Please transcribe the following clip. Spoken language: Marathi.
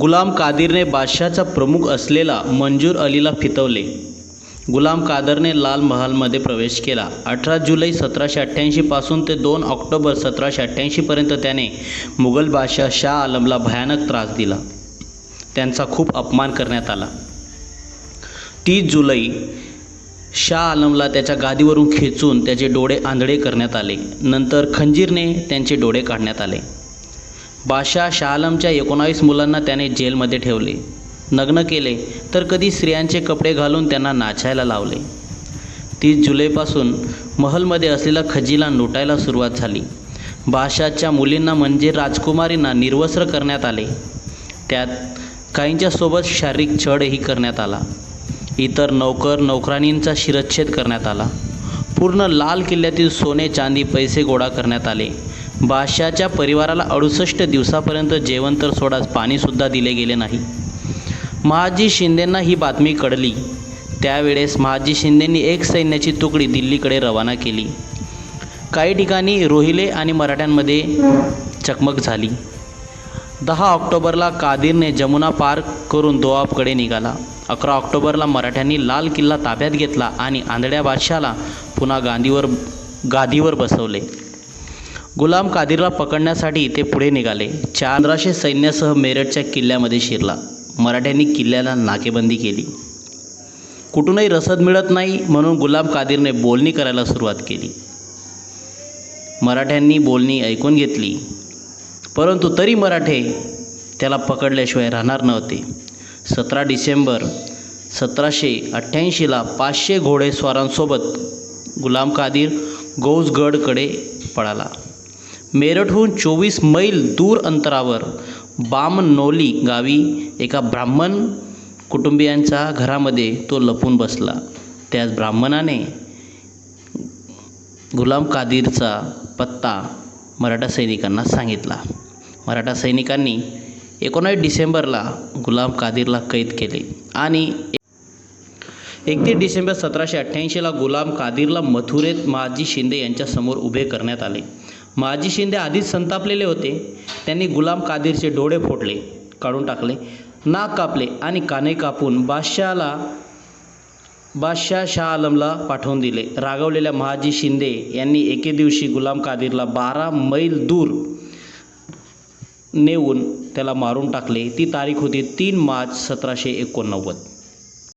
गुलाम कादिरने बादशाचा प्रमुख असलेला मंजूर अलीला फितवले. गुलाम कादरने लाल महालमध्ये प्रवेश केला. अठरा जुलै सतराशे अठ्ठ्याऐंशीपासून ते दोन ऑक्टोबर सतराशे अठ्ठ्याऐंशीपर्यंत त्याने मुघल बादशाह शाह आलमला भयानक त्रास दिला. त्यांचा खूप अपमान करण्यात आला. तीस जुलै शाह आलमला त्याच्या गादीवरून खेचून त्याचे डोळे आंधळे करण्यात आले. नंतर खंजीरने त्यांचे डोळे काढण्यात आले. बादशाह शाहलमच्या एकोणावीस मुलांना त्याने जेलमध्ये ठेवले. नग्न केले तर कधी स्त्रियांचे कपडे घालून त्यांना नाचायला लावले. तीस जुलैपासून महलमध्ये असलेला खजिला लुटायला सुरुवात झाली. बादशाहच्या मुलींना म्हणजे राजकुमारींना निर्वस्त्र करण्यात आले. त्यात काहींच्या सोबत शारीरिक छळही करण्यात आला. इतर नौकर नौकरानींचा शिरच्छेद करण्यात आला. पूर्ण लाल किल्ल्यातील सोने चांदी पैसे गोळा करण्यात आले. बादशाहच्या परिवाराला अडुसष्ट दिवसापर्यंत जेवण तर सोडाच पाणीसुद्धा दिले गेले नाही. महाजी शिंदेंना ही बातमी कळली. त्यावेळेस महाजी शिंदेंनी एक सैन्याची तुकडी दिल्लीकडे रवाना केली. काही ठिकाणी रोहिले आणि मराठ्यांमध्ये चकमक झाली. दहा ऑक्टोबरला कादिरने जमुना पार करून दोआबकडे निघाला. अकरा ऑक्टोबरला मराठ्यांनी लाल किल्ला ताब्यात घेतला आणि आंधळ्या बादशाला पुन्हा गांधीवर गादीवर बसवले. गुलाम कादिरला पकडण्यासाठी ते पुढे निघाले. चांद्राशे सैन्यासह मेरठच्या किल्ल्यामध्ये शिरला. मराठ्यांनी किल्ल्याला नाकेबंदी केली. कुठूनही रसद मिळत नाही म्हणून गुलाम कादिरने बोलणी करायला सुरुवात केली. मराठ्यांनी बोलणी ऐकून घेतली. परंतु तरी मराठे त्याला पकडल्याशिवाय राहणार नव्हते. सतरा डिसेंबर सतराशे अठ्ठ्याऐंशीला पाचशे घोडेस्वारांसोबत गुलाम कादिर गौजगडकडे पळाला. मेरठहून चोवीस मैल दूर अंतरावर बामनोली गावी एका ब्राह्मण कुटुंबियांच्या घरामध्ये तो लपून बसला. त्याच ब्राह्मणाने गुलाम कादिरचा पत्ता मराठा सैनिकांना सांगितला. मराठा सैनिकांनी एकोणावीस डिसेंबरला गुलाम कादिरला कैद केले आणि एकतीस डिसेंबर सतराशे अठ्ठ्याऐंशीला गुलाम कादिरला मथुरेत महाजी शिंदे यांच्यासमोर उभे करण्यात आले. महाजी शिंदे आधीच संतापलेले होते. त्यांनी गुलाम कादिरचे डोळे फोडले काढून टाकले नाक कापले आणि काने कापून बादशहाला बादशाह शाह आलमला पाठवून दिले. रागवलेल्या महाजी शिंदे यांनी एके दिवशी गुलाम कादिरला बारा मैल दूर नेऊन त्याला मारून टाकले. ती तारीख होती तीन मार्च सतराशे एकोणनव्वद.